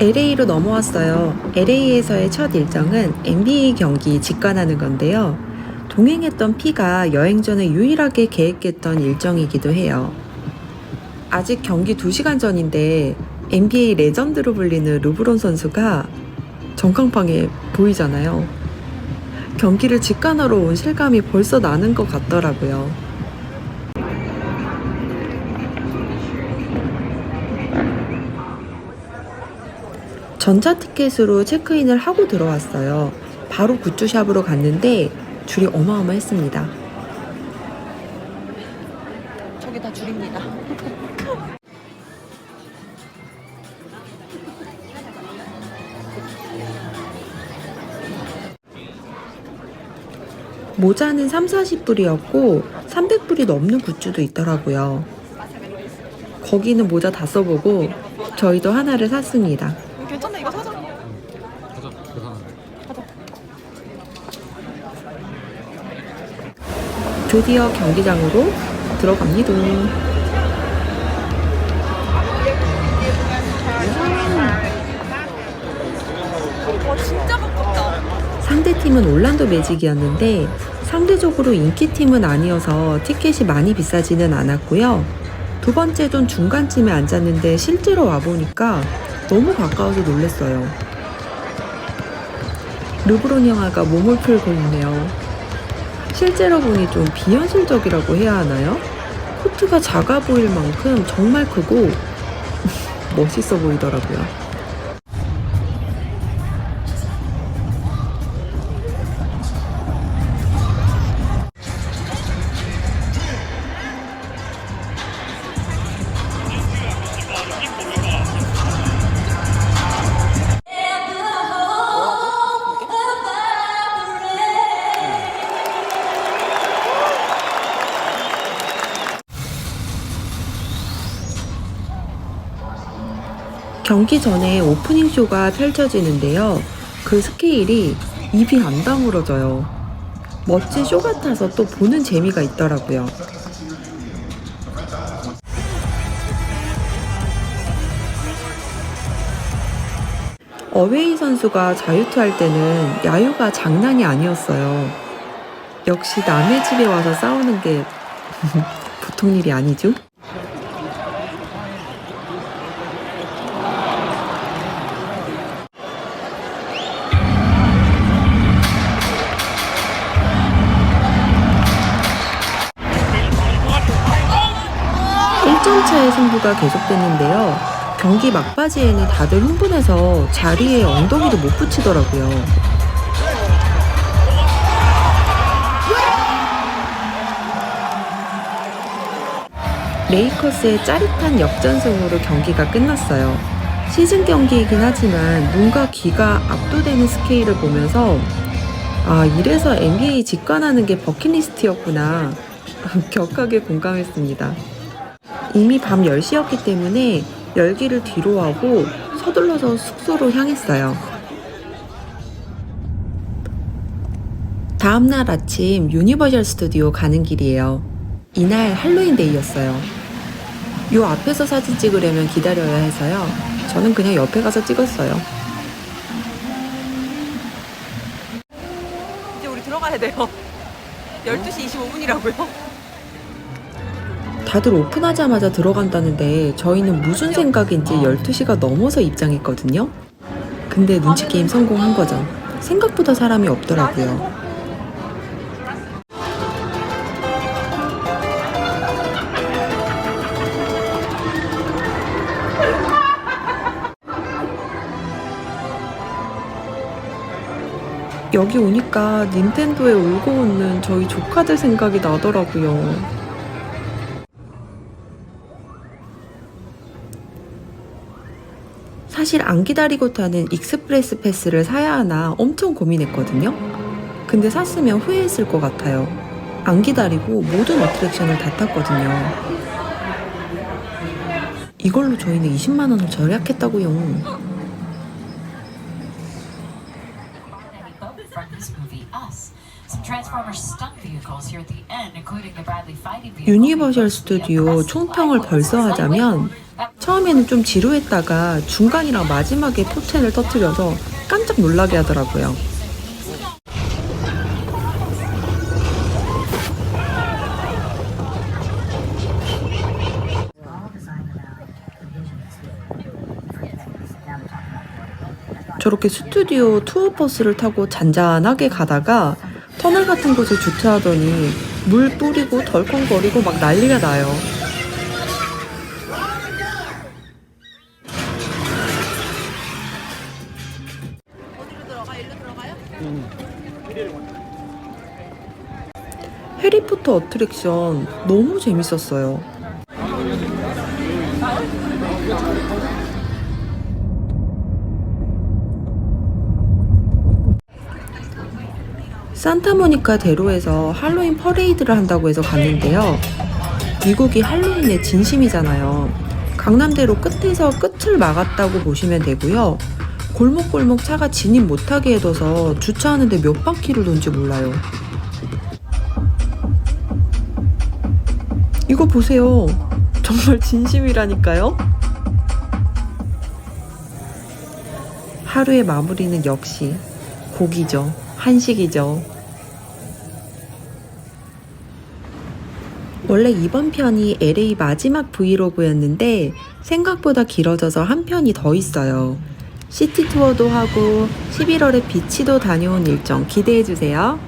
LA로 넘어왔어요. LA에서의 첫 일정은 NBA 경기 직관하는 건데요. 동행했던 P가 여행 전에 유일하게 계획했던 일정이기도 해요. 아직 경기 2시간 전인데 NBA 레전드로 불리는 르브론 선수가 전광판에 보이잖아요. 경기를 직관하러 온 실감이 벌써 나는 것 같더라고요. 전자 티켓으로 체크인을 하고 들어왔어요. 바로 굿즈샵으로 갔는데 줄이 어마어마했습니다. 저기 다 줄입니다. 모자는 3, 40불이었고 300불이 넘는 굿즈도 있더라고요. 거기는 모자 다 써보고 저희도 하나를 샀습니다. 음, 괜찮네 이거 사자. 가자 계산하네 드디어 경기장으로 들어갑니다. 와 진짜 가깝다. 상대팀은 올란도 매직이었는데 상대적으로 인기팀은 아니어서 티켓이 많이 비싸지는 않았고요. 두 번째도 중간쯤에 앉았는데 실제로 와보니까 너무 가까워서 놀랐어요. 르브론 영화가 몸을 풀고 있네요. 실제로 보니 좀 비현실적이라고 해야 하나요? 코트가 작아 보일 만큼 정말 크고 멋있어 보이더라고요. 경기 전에 오프닝 쇼가 펼쳐지는데요. 그 스케일이 입이 안 다물어져요. 멋진 쇼 같아서 또 보는 재미가 있더라고요. 어웨이 선수가 자유투할 때는 야유가 장난이 아니었어요. 역시 남의 집에 와서 싸우는 게 보통 일이 아니죠? 일점 차의 승부가 계속됐는데요. 경기 막바지에는 다들 흥분해서 자리에 엉덩이도 못 붙이더라고요. 레이커스의 짜릿한 역전승으로 경기가 끝났어요. 시즌 경기이긴 하지만 눈과 귀가 압도되는 스케일을 보면서 아, 이래서 NBA 직관하는 게 버킷리스트였구나. 격하게 공감했습니다. 이미 밤 10시였기 때문에 열기를 뒤로 하고 서둘러서 숙소로 향했어요. 다음날 아침 유니버셜 스튜디오 가는 길이에요. 이날 할로윈 데이였어요. 요 앞에서 사진 찍으려면 기다려야 해서요. 저는 그냥 옆에 가서 찍었어요. 이제 우리 들어가야 돼요. 12시 25분이라고요? 다들 오픈하자마자 들어간다는데 저희는 무슨 생각인지 12시가 넘어서 입장했거든요. 근데 눈치 게임 성공한 거죠. 생각보다 사람이 없더라고요. 여기 오니까 닌텐도에 울고 웃는 저희 조카들 생각이 나더라고요. 사실 안 기다리고 타는 익스프레스 패스를 사야 하나 엄청 고민했거든요. 근데 샀으면 후회했을 것 같아요. 안 기다리고 모든 어트랙션을 다 탔거든요. 이걸로 저희는 20만 원을 절약했다고요. 유니버셜 스튜디오 총평을 벌써 하자면 처음에는 좀 지루했다가 중간이랑 마지막에 포텐을 터트려서 깜짝 놀라게 하더라고요. 저렇게 스튜디오 투어 버스를 타고 잔잔하게 가다가 터널 같은 곳에 주차하더니 물 뿌리고 덜컹거리고 막 난리가 나요. 해리포터 어트랙션 너무 재밌었어요. 산타모니카 대로에서 할로윈 퍼레이드를 한다고 해서 갔는데요. 미국이 할로윈의 진심이잖아요. 강남대로 끝에서 끝을 막았다고 보시면 되고요. 골목골목 차가 진입 못하게 해둬서 주차하는데 몇 바퀴를 돈지 몰라요. 이거 보세요. 정말 진심이라니까요. 하루의 마무리는 역시 고기죠. 한식이죠. 원래 이번 편이 LA 마지막 브이로그였는데 생각보다 길어져서 한 편이 더 있어요. 시티 투어도 하고 11월에 비치도 다녀온 일정 기대해 주세요.